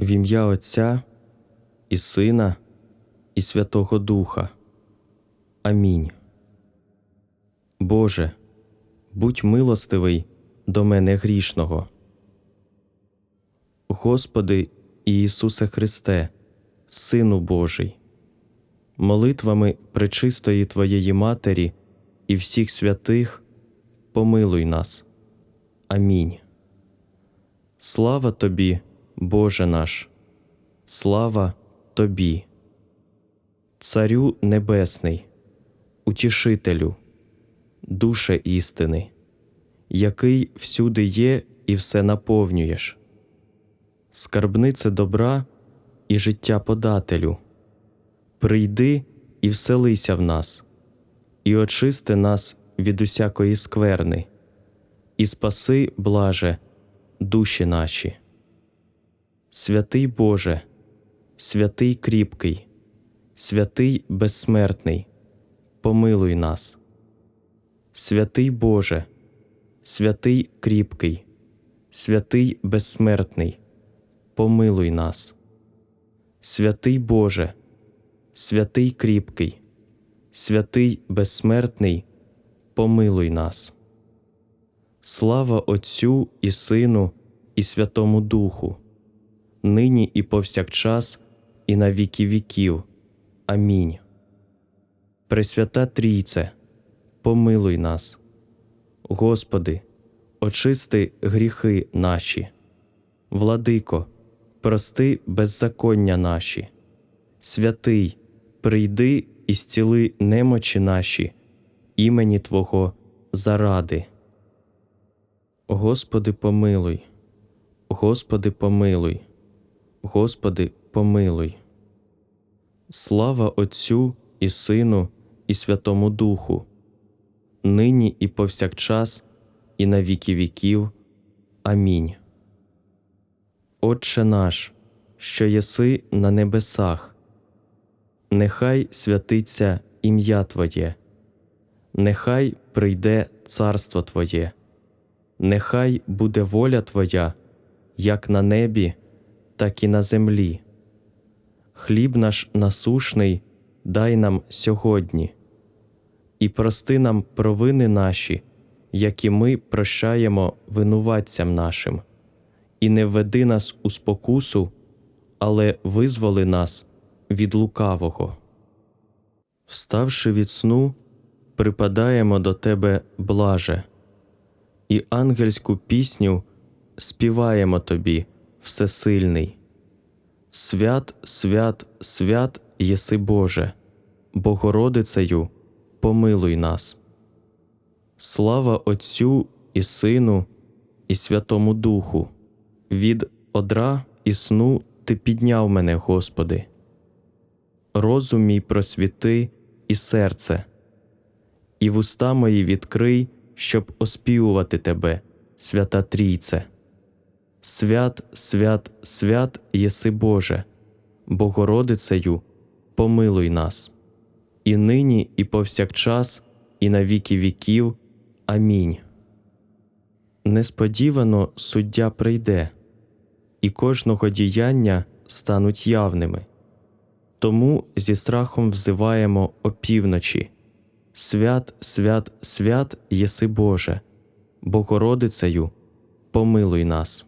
В ім'я Отця і Сина, і Святого Духа. Амінь. Боже, будь милостивий до мене грішного. Господи Ісусе Христе, Сину Божий, молитвами пречистої Твоєї Матері і всіх святих помилуй нас. Амінь. Слава Тобі, Боже наш, слава Тобі, Царю Небесний, Утішителю, душе істини, який всюди є і все наповнюєш, скарбнице добра і життя подателю, прийди і вселися в нас, і очисти нас від усякої скверни, і спаси, блаже, душі наші. Святий Боже, святий кріпкий, святий безсмертний, помилуй нас. Святий Боже, святий кріпкий, святий безсмертний, помилуй нас. Святий Боже, святий кріпкий, святий безсмертний, помилуй нас. Слава Отцю і Сину, і Святому Духу, нині і повсякчас, і на віки віків. Амінь. Пресвята Трійце, помилуй нас. Господи, очисти гріхи наші. Владико, прости беззаконня наші. Святий, прийди і зціли немочі наші, імені Твого заради. Господи, помилуй, Господи, помилуй, Господи, помилуй. Слава Отцю і Сину, і Святому Духу, нині і повсякчас, і на віки віків. Амінь. Отче наш, що єси на небесах, нехай святиться ім'я Твоє, нехай прийде царство Твоє, нехай буде воля Твоя, як на небі, так і на землі. Хліб наш насушний дай нам сьогодні, і прости нам провини наші, які ми прощаємо винуватцям нашим, і не введи нас у спокусу, але визволи нас від лукавого. Вставши від сну, припадаємо до Тебе, блаже, і ангельську пісню співаємо Тобі, Всесильний. Свят, свят, свят єси Боже, Богородицею, помилуй нас. Слава Отцю і Сину, і Святому Духу, від одра і сну Ти підняв мене, Господи. Розум мій просвіти і серце, і вуста мої відкрий, щоб оспівувати Тебе, свята Трійце. Свят, свят, свят єси Боже, Богородицею, помилуй нас, і нині, і повсякчас, і на віки віків. Амінь. Несподівано суддя прийде, і кожного діяння стануть явними. Тому зі страхом взиваємо опівночі Свят, свят, свят єси Боже, Богородицею, помилуй нас.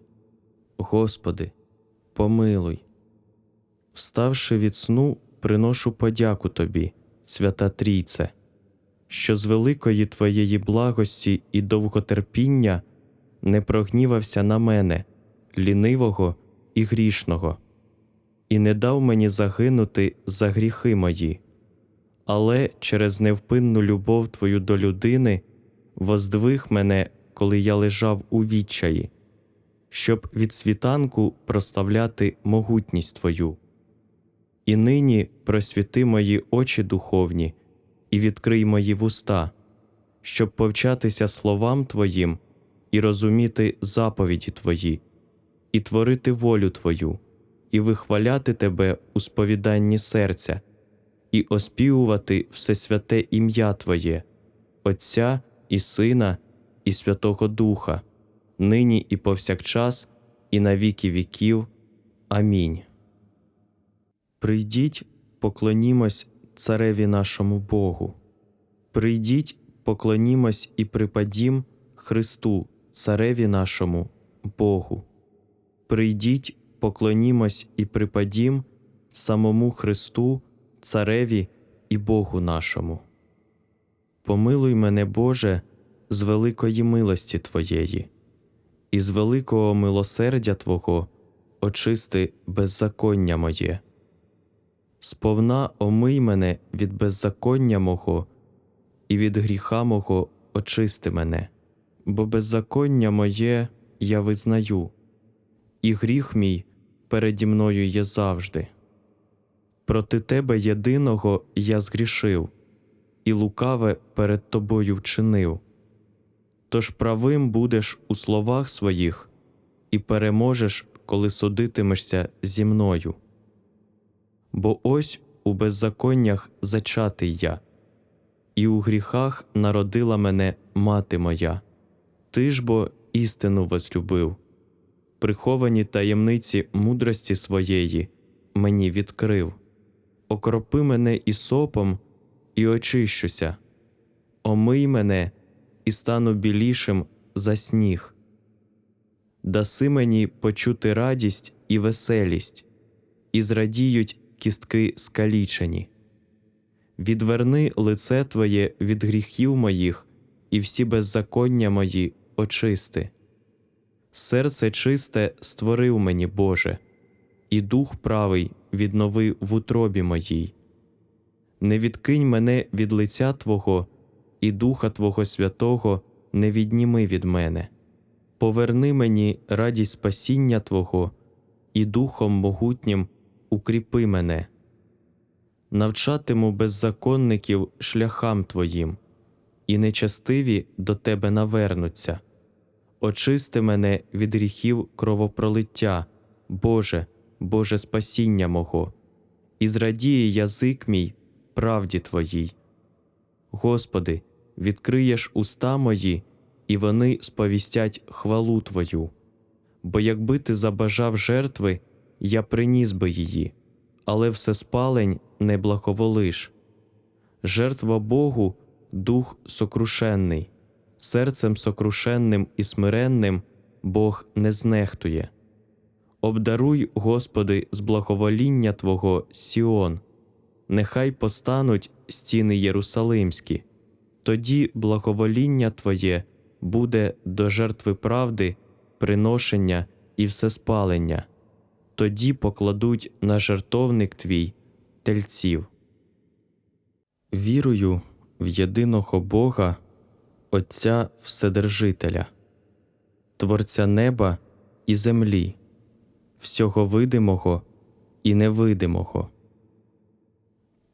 Господи, помилуй. Вставши від сну, приношу подяку Тобі, свята Трійце, що з великої Твоєї благості і довготерпіння не прогнівався на мене, лінивого і грішного, і не дав мені загинути за гріхи мої, але через невпинну любов Твою до людини воздвиг мене, коли я лежав у відчаї щоб від світанку прославляти могутність Твою. І нині просвіти мої очі духовні, і відкрий мої вуста, щоб повчатися словам Твоїм і розуміти заповіді Твої, і творити волю Твою, і вихваляти Тебе у сповіданні серця, і оспівувати всесвяте ім'я Твоє, Отця і Сина, і Святого Духа, нині і повсякчас, і на віки віків. Амінь. Прийдіть, поклонімось цареві нашому Богу. Прийдіть, поклонімось і припадім Христу, цареві нашому Богу. Прийдіть, поклонімось і припадім самому Христу, цареві і Богу нашому. Помилуй мене, Боже, з великої милості Твоєї, і з великого милосердя Твого очисти беззаконня моє. Сповна омий мене від беззаконня мого, і від гріха мого очисти мене, бо беззаконня моє я визнаю, і гріх мій переді мною є завжди. Проти тебе єдиного я згрішив, і лукаве перед тобою вчинив. Тож правим будеш у словах своїх, і переможеш, коли судитимешся зі мною. Бо ось у беззаконнях зачатий я, і у гріхах народила мене мати моя. Ти ж бо істину возлюбив, приховані таємниці мудрості своєї мені відкрив. Окропи мене ісопом, і очищуся, омий мене і стану білішим за сніг. Даси мені почути радість і веселість, і зрадіють кістки скалічені. Відверни лице Твоє від гріхів моїх, і всі беззаконня мої очисти. Серце чисте створив мені, Боже, і дух правий віднови в утробі моїй. Не відкинь мене від лиця Твого, і Духа Твого Святого не відніми від мене. Поверни мені радість спасіння Твого, і Духом могутнім укріпи мене. Навчатиму беззаконників шляхам Твоїм, і нечестиві до Тебе навернуться. Очисти мене від гріхів кровопролиття, Боже, Боже спасіння мого, і зрадіє язик мій правді Твоїй. Господи, відкриєш уста мої, і вони сповістять хвалу Твою. Бо якби ти забажав жертви, я приніс би її, але все спалень не благоволиш. Жертва Богу дух сокрушенний, серцем сокрушенним і смиренним Бог не знехтує. Обдаруй, Господи, з благовоління Твого Сіон, нехай постануть стіни Єрусалимські, тоді благовоління Твоє буде до жертви правди, приношення і всеспалення, тоді покладуть на жертовник Твій тельців. Вірую в єдиного Бога, Отця Вседержителя, Творця неба і землі, всього видимого і невидимого,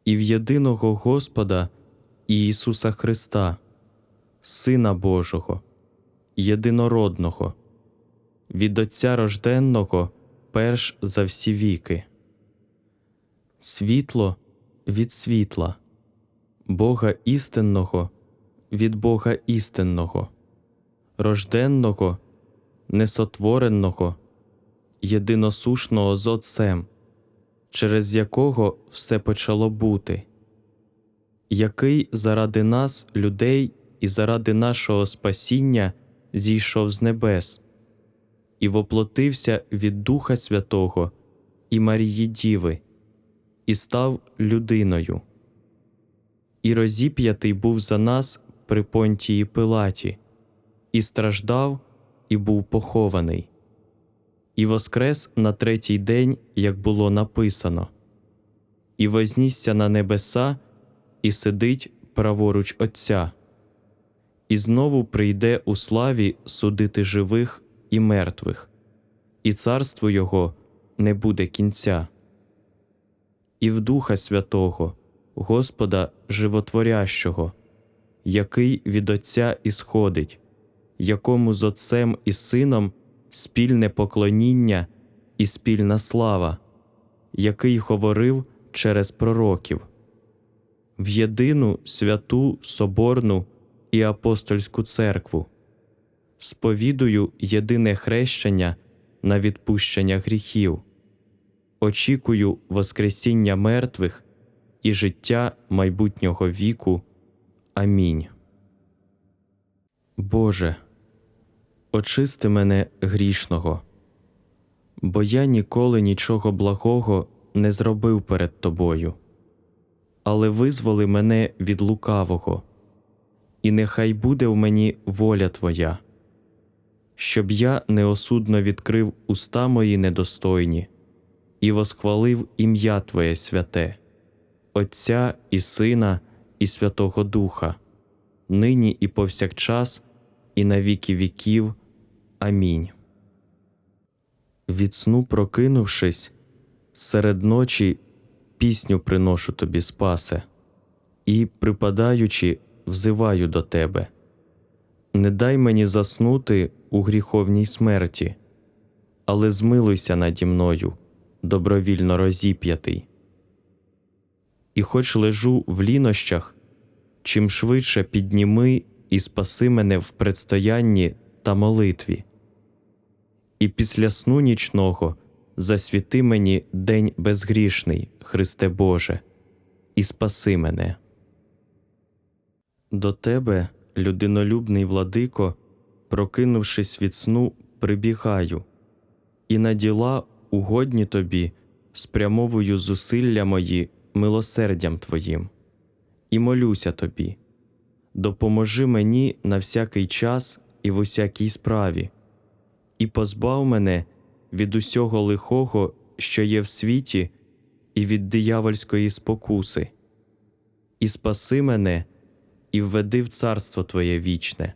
і в єдиного Господа Ісуса Христа, Сина Божого, єдинородного, від Отця рожденного перш за всі віки, світло від світла, Бога істинного від Бога істинного, рожденного, несотвореного, єдиносушного з Отцем, через якого все почало бути, який заради нас, людей, і заради нашого спасіння зійшов з небес і воплотився від Духа Святого і Марії Діви, і став людиною. І розіп'ятий був за нас при понтії Пилаті, і страждав, і був похований, і воскрес на третій день, як було написано, і вознісся на небеса, і сидить праворуч Отця, і знову прийде у славі судити живих і мертвих, і царству Його не буде кінця. І в Духа Святого, Господа Животворящого, який від Отця ісходить, якому з Отцем і Сином спільне поклоніння і спільна слава, який говорив через пророків, в єдину святу Соборну і апостольську церкву, сповідую єдине хрещення на відпущення гріхів, очікую Воскресіння мертвих і життя майбутнього віку. Амінь. Боже, очисти мене грішного, бо я ніколи нічого благого не зробив перед Тобою, але визволи мене від лукавого, і нехай буде в мені воля Твоя, щоб я неосудно відкрив уста мої недостойні і восхвалив ім'я Твоє святе, Отця і Сина, і Святого Духа, нині і повсякчас, і на віки віків. Амінь. Від сну прокинувшись, серед ночі пісню приношу тобі, спасе, і, припадаючи, взиваю до тебе. Не дай мені заснути у гріховній смерті, але змилуйся наді мною, добровільно розіп'ятий. І хоч лежу в лінощах, чим швидше підніми і спаси мене в предстоянні та молитві. І після сну нічного засвіти мені день безгрішний, Христе Боже, і спаси мене. До Тебе, людинолюбний владико, прокинувшись від сну, прибігаю, і на діла, угодні тобі, спрямовую зусилля мої милосердям Твоїм, і молюся тобі. Допоможи мені на всякий час і в усякій справі, і позбав мене від усього лихого, що є в світі, і від диявольської спокуси, і спаси мене, і введи в царство Твоє вічне,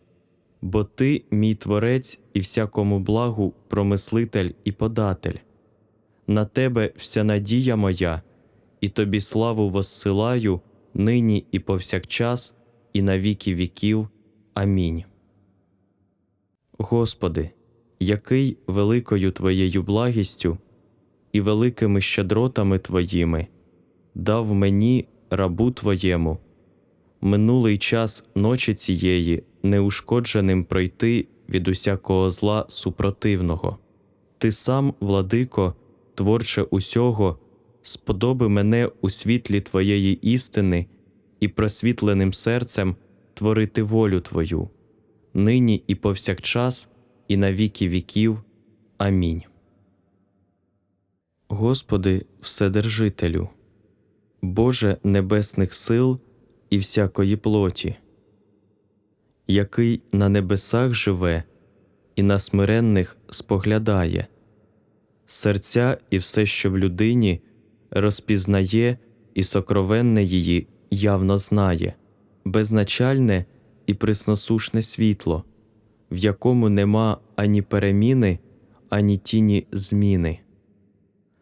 бо Ти, мій Творець, і всякому благу промислитель і податель. На Тебе вся надія моя, і Тобі славу воссилаю нині і повсякчас, і на віки віків. Амінь. Господи, який великою Твоєю благістю і великими щедротами Твоїми дав мені, рабу Твоєму, минулий час ночі цієї неушкодженим пройти від усякого зла супротивного. Ти сам, владико, творче усього, сподоби мене у світлі Твоєї істини і просвітленим серцем творити волю Твою, нині і повсякчас, і на віки віків. Амінь. Господи, Вседержителю, Боже небесних сил і всякої плоті, який на небесах живе і на смиренних споглядає, серця і все, що в людині розпізнає і сокровенне її явно знає, безначальне і присносушне світло, в якому нема ані переміни, ані тіні зміни.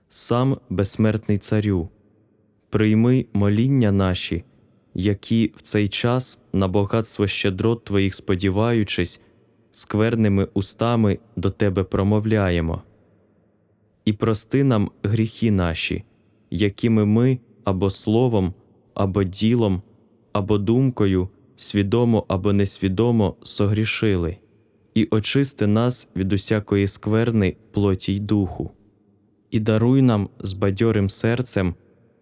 Сам безсмертний царю, прийми моління наші, які в цей час на багатство щедрот Твоїх сподіваючись, скверними устами до Тебе промовляємо, і прости нам гріхи наші, якими ми або словом, або ділом, або думкою, свідомо або несвідомо согрішили, і очисти нас від усякої скверни плоті й духу, і даруй нам з бадьорим серцем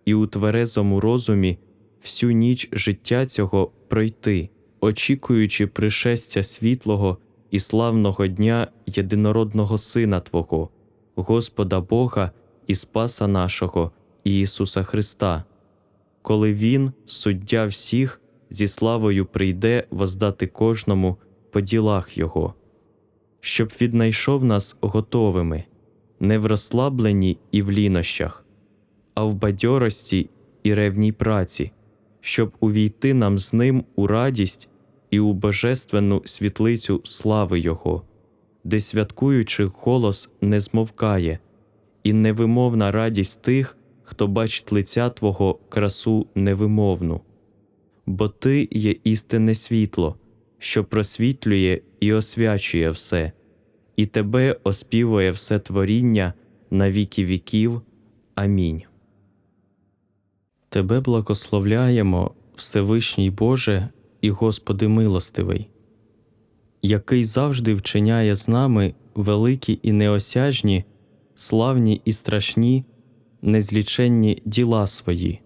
і у тверезому розумі всю ніч життя цього пройти, очікуючи пришестя світлого і славного дня єдинородного Сина Твого, Господа Бога і Спаса нашого Ісуса Христа, коли Він, суддя всіх, зі славою прийде воздати кожному по ділах Його, щоб віднайшов нас готовими, не в розслабленні і в лінощах, а в бадьорості і ревній праці, щоб увійти нам з ним у радість і у божественну світлицю слави Його, де святкуючих голос не змовкає, і невимовна радість тих, хто бачить лиця Твого красу невимовну. Бо Ти є істинне світло, що просвітлює і освячує все, і Тебе оспівує все творіння на віки віків. Амінь. Тебе благословляємо, Всевишній Боже і Господи милостивий, який завжди вчиняє з нами великі і неосяжні, славні і страшні, незліченні діла свої,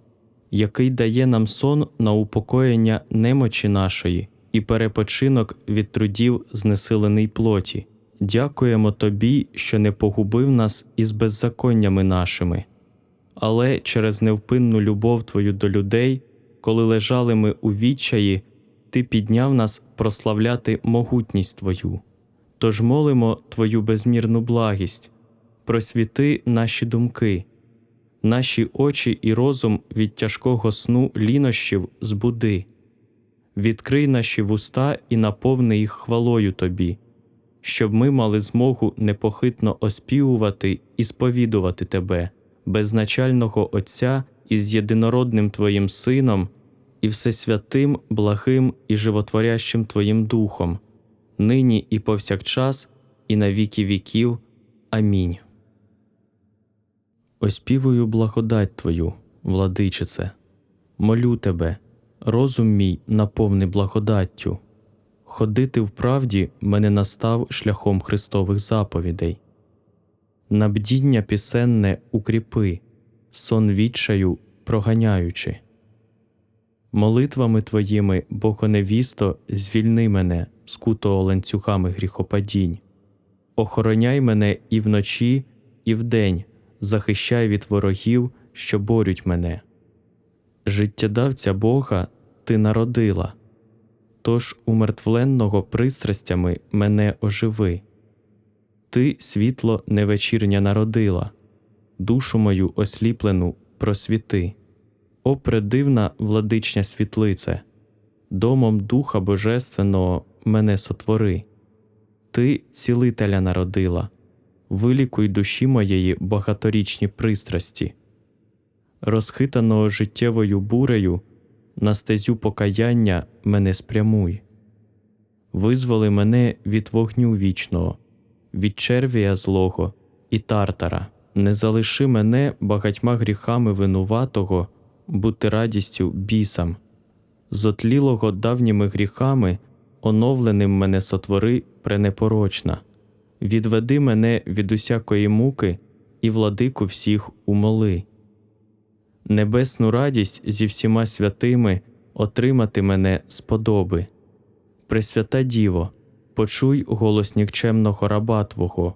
який дає нам сон на упокоєння немочі нашої і перепочинок від трудів знесилений плоті. Дякуємо Тобі, що не погубив нас із беззаконнями нашими, але через невпинну любов Твою до людей, коли лежали ми у відчаї, Ти підняв нас прославляти могутність Твою. Тож молимо Твою безмірну благість, просвіти наші думки, наші очі і розум від тяжкого сну лінощів збуди, відкрий наші вуста і наповни їх хвалою Тобі щоб ми мали змогу непохитно оспівувати і сповідувати Тебе, безначального Отця із єдинородним Твоїм Сином і всесвятим, благим і животворящим Твоїм Духом, нині і повсякчас, і на віки віків. Амінь. Оспівую благодать Твою, владичице, молю Тебе, розум мій наповни благодаттю ходити в правді мене настав шляхом Христових заповідей. На бдіння пісенне укріпи, сон відчаю проганяючи. Молитвами твоїми, Богоневісто, звільни мене, скутого ланцюгами гріхопадінь, охороняй мене і вночі, і вдень, захищай від ворогів, що борють мене. Життєдавця Бога ти народила. Тож умертвленного пристрастями мене оживи. Ти світло невечірня народила, душу мою осліплену просвіти. О предивна владичня світлице, домом Духа Божественного мене сотвори. Ти цілителя народила, вилікуй душі моєї багаторічні пристрасті, розхитаного життєвою бурею на стезю покаяння мене спрямуй. Визволи мене від вогню вічного, від червія злого і тартара, не залиши мене багатьма гріхами винуватого, бути радістю бісам, зотлілого давніми гріхами, оновленим мене сотвори пренепорочна, відведи мене від усякої муки і владику всіх умоли небесну радість зі всіма святими отримати мене сподоби. Пресвята Діво, почуй голос нікчемного раба Твого,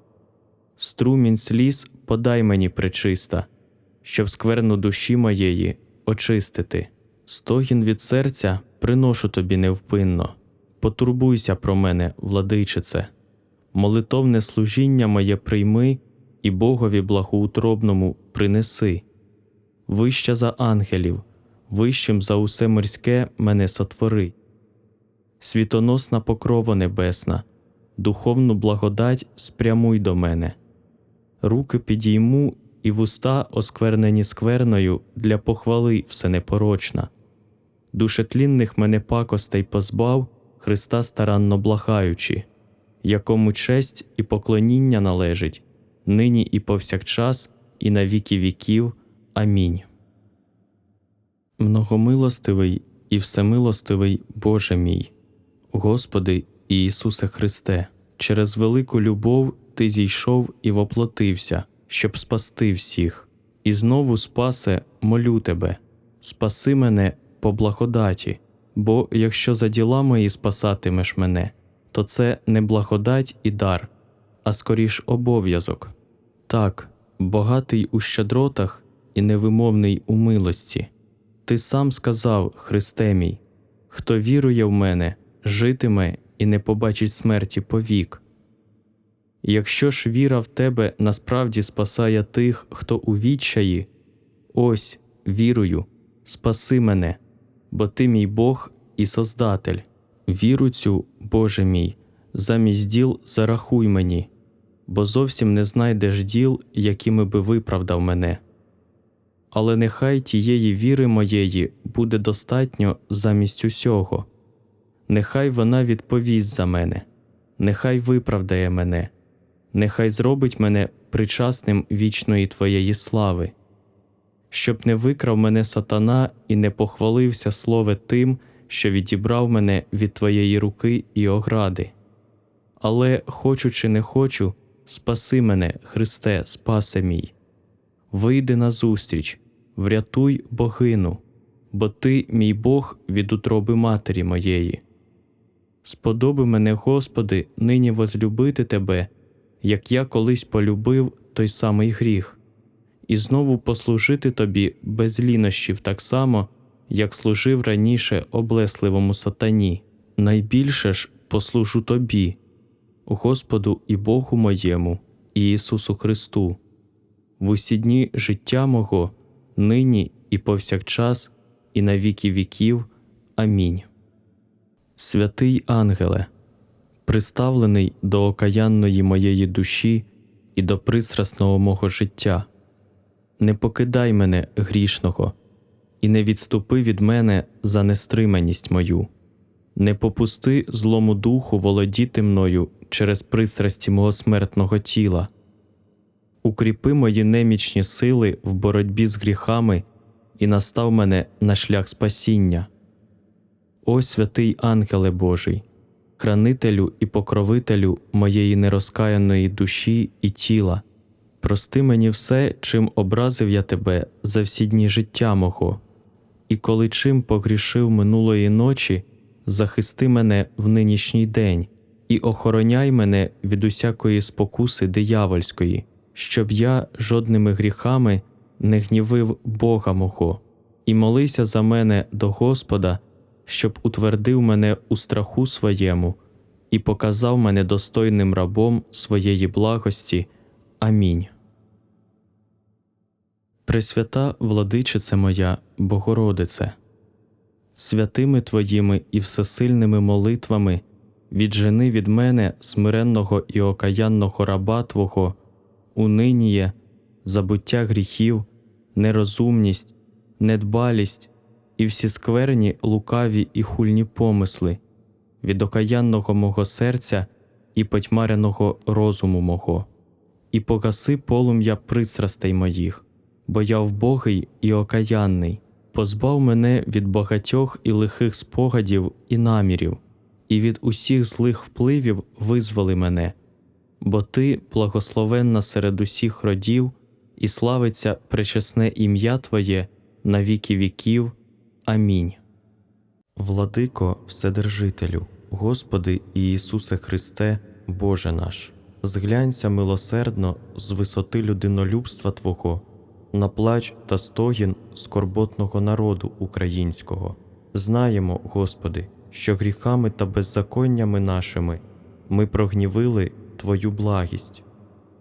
струмінь сліз подай мені пречиста, щоб скверну душі моєї очистити. Стогін від серця приношу тобі невпинно, потурбуйся про мене, владичице, молитовне служіння моє прийми і Богові благоутробному принеси вища за ангелів, вищим за усе морське мене сотвори. Світоносна покрова небесна, духовну благодать спрямуй до мене, руки підійму і вуста, осквернені скверною, для похвали все непорочна. Душетлінних мене пакостей позбав, Христа старанно благаючи, якому честь і поклоніння належить, нині і повсякчас, і на віки віків. Амінь. Многомилостивий і всемилостивий Боже мій, Господи Ісусе Христе, через велику любов Ти зійшов і воплотився, щоб спасти всіх, і знову, спасе, молю Тебе, спаси мене по благодаті, бо якщо за діла мої спасатимеш мене, то це не благодать і дар, а скоріш обов'язок. Так, богатий у щедротах і невимовний у милості. Ти сам сказав, Христе мій, хто вірує в мене, житиме і не побачить смерті повік. Якщо ж віра в тебе насправді спасає тих, хто у відчаї, ось вірую, спаси мене, бо ти мій Бог і Создатель. Віру цю, Боже мій, замість діл зарахуй мені, бо зовсім не знайдеш діл, якими би виправдав мене. Але нехай тієї віри моєї буде достатньо замість усього, нехай вона відповість за мене, нехай виправдає мене, нехай зробить мене причасним вічної Твоєї слави, щоб не викрав мене сатана і не похвалився слове тим, що відібрав мене від Твоєї руки і огради. Але, хочу чи не хочу, спаси мене, Христе, спасе мій. Вийди назустріч, врятуй богину, бо Ти, мій Бог, від утроби матері моєї. Сподоби мене, Господи, нині возлюбити Тебе, як я колись полюбив той самий гріх, і знову послужити Тобі без лінощів так само, як служив раніше облесливому сатані. Найбільше ж послужу Тобі, Господу і Богу моєму, і Ісусу Христу, в усі дні життя мого, нині і повсякчас, і на віки віків. Амінь. Святий ангеле, приставлений до окаянної моєї душі і до пристрасного мого життя, не покидай мене грішного, і не відступи від мене за нестриманість мою, не попусти злому духу володіти мною через пристрасті мого смертного тіла. Укріпи мої немічні сили в боротьбі з гріхами і настав мене на шлях спасіння. О святий ангеле Божий, хранителю і покровителю моєї нерозкаяної душі і тіла, прости мені все, чим образив я тебе за всі дні життя мого, і коли чим погрішив минулої ночі, захисти мене в нинішній день і охороняй мене від усякої спокуси диявольської, щоб я жодними гріхами не гнівив Бога мого, і молися за мене до Господа, щоб утвердив мене у страху своєму і показав мене достойним рабом своєї благості. Амінь. Пресвята владичице моя, Богородице, святими Твоїми і всесильними молитвами віджени від мене смиренного і окаянного раба Твого, униніє, забуття гріхів, нерозумність, недбалість і всі скверні, лукаві і хульні помисли, від окаянного мого серця і потьмареного розуму мого, і погаси полум'я пристрастей моїх, бо я вбогий і окаянний, позбав мене від багатьох і лихих спогадів і намірів, і від усіх злих впливів визволи мене, бо ти благословенна серед усіх родів, і славиться пречесне ім'я Твоє на віки віків. Амінь. Владико Вседержителю, Господи Ісусе Христе, Боже наш, зглянься милосердно з висоти людинолюбства Твого, на плач та стогін скорботного народу українського. Знаємо, Господи, що гріхами та беззаконнями нашими ми прогнівили Твою благість,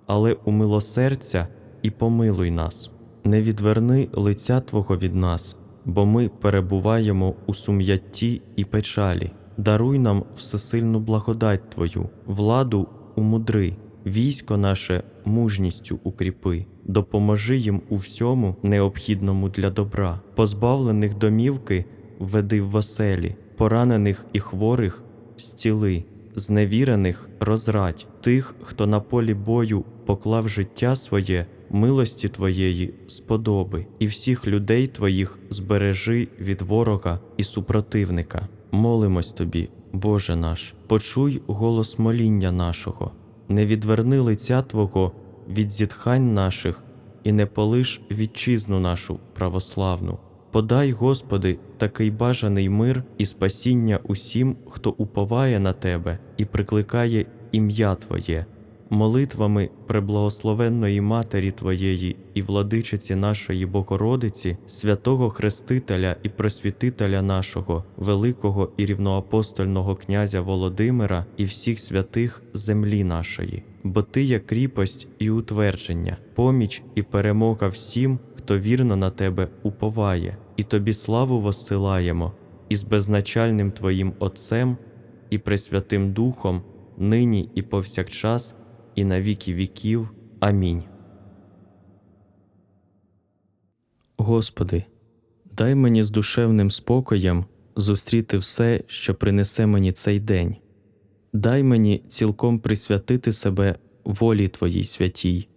але умилосердься і помилуй нас, не відверни лиця Твого від нас бо ми перебуваємо у сум'ятті і печалі. Даруй нам всесильну благодать Твою, владу умудри, військо наше мужністю укріпи, допоможи їм у всьому необхідному для добра, позбавлених домівки веди в веселі, поранених і хворих зціли, зневірених розрадь, тих, хто на полі бою поклав життя своє милості Твоєї сподоби, і всіх людей Твоїх збережи від ворога і супротивника. Молимось Тобі, Боже наш, почуй голос моління нашого, не відверни лиця Твого від зітхань наших і не полиш вітчизну нашу православну. Подай, Господи, такий бажаний мир і спасіння усім, хто уповає на Тебе і прикликає ім'я Твоє молитвами преблагословенної Матері Твоєї і владичиці нашої Богородиці, святого Хрестителя і просвітителя нашого, великого і рівноапостольного князя Володимира і всіх святих землі нашої, бо Ти є кріпость і утвердження, поміч і перемога всім, хто вірно на Тебе уповає, і Тобі славу воссилаємо, і з безначальним Твоїм Отцем і Пресвятим Духом нині і повсякчас, і на віки віків. Амінь. Господи, дай мені з душевним спокоєм зустріти все, що принесе мені цей день. Дай мені цілком присвятити себе волі Твоїй святій.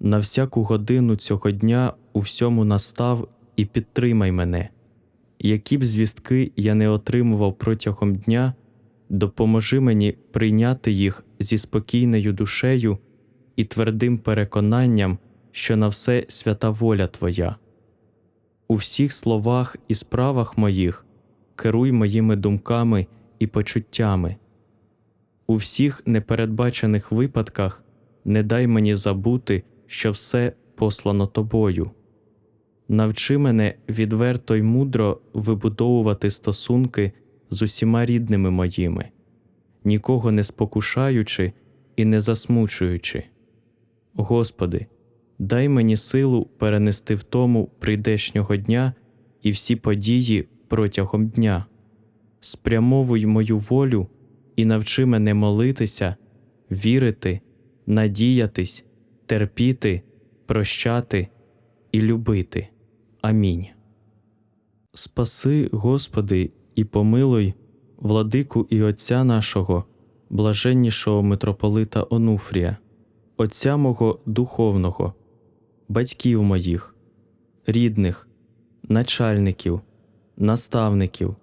На всяку годину цього дня у всьому настав і підтримай мене. Які б звістки я не отримував протягом дня, допоможи мені прийняти їх зі спокійною душею і твердим переконанням, що на все свята воля Твоя. У всіх словах і справах моїх керуй моїми думками і почуттями. У всіх непередбачених випадках не дай мені забути, що все послано тобою. Навчи мене відверто й мудро вибудовувати стосунки з усіма рідними моїми, нікого не спокушаючи і не засмучуючи. Господи, дай мені силу перенести втому прийдешнього дня і всі події протягом дня. Спрямовуй мою волю і навчи мене молитися, вірити, надіятись, терпіти, прощати і любити. Амінь. Спаси, Господи, і помилуй владику і Отця нашого, блаженнішого митрополита Онуфрія, Отця мого духовного, батьків моїх, рідних, начальників, наставників,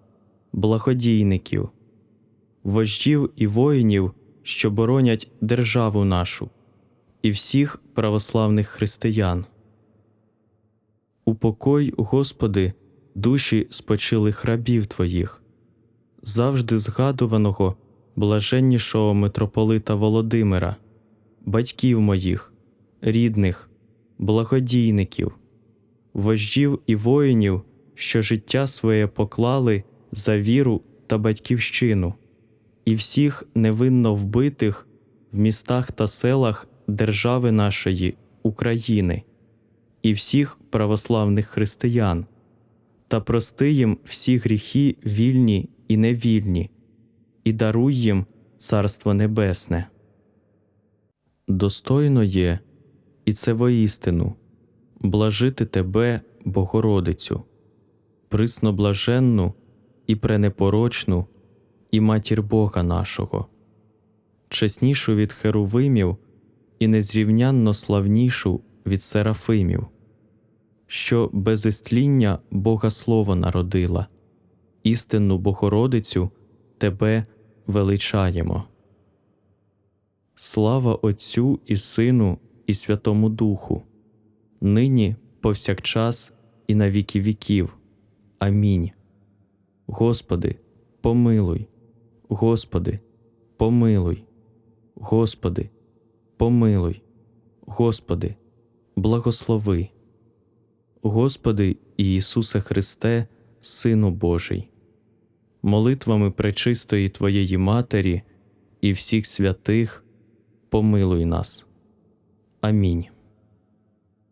благодійників, вождів і воїнів, що боронять державу нашу, і всіх православних християн. Упокой, Господи, душі спочилих рабів Твоїх, завжди згадуваного блаженнішого митрополита Володимира, батьків моїх, рідних, благодійників, вождів і воїнів, що життя своє поклали за віру та батьківщину, і всіх невинно вбитих в містах та селах держави нашої України і всіх православних християн, та прости їм всі гріхи вільні і невільні, і даруй їм Царство Небесне. Достойно є, і це воістину, блажити Тебе, Богородицю, присноблаженну і пренепорочну, і матір Бога нашого, чеснішу від херувимів і незрівнянно славнішу від серафимів, що без істління Бога Слово народила, істинну Богородицю Тебе величаємо. Слава Отцю і Сину, і Святому Духу, нині повсякчас і на віки віків. Амінь. Господи, помилуй, Господи, помилуй, Господи, помилуй, Господи, благослови. Господи Ісусе Христе, Сину Божий, молитвами пречистої Твоєї Матері і всіх святих, помилуй нас. Амінь.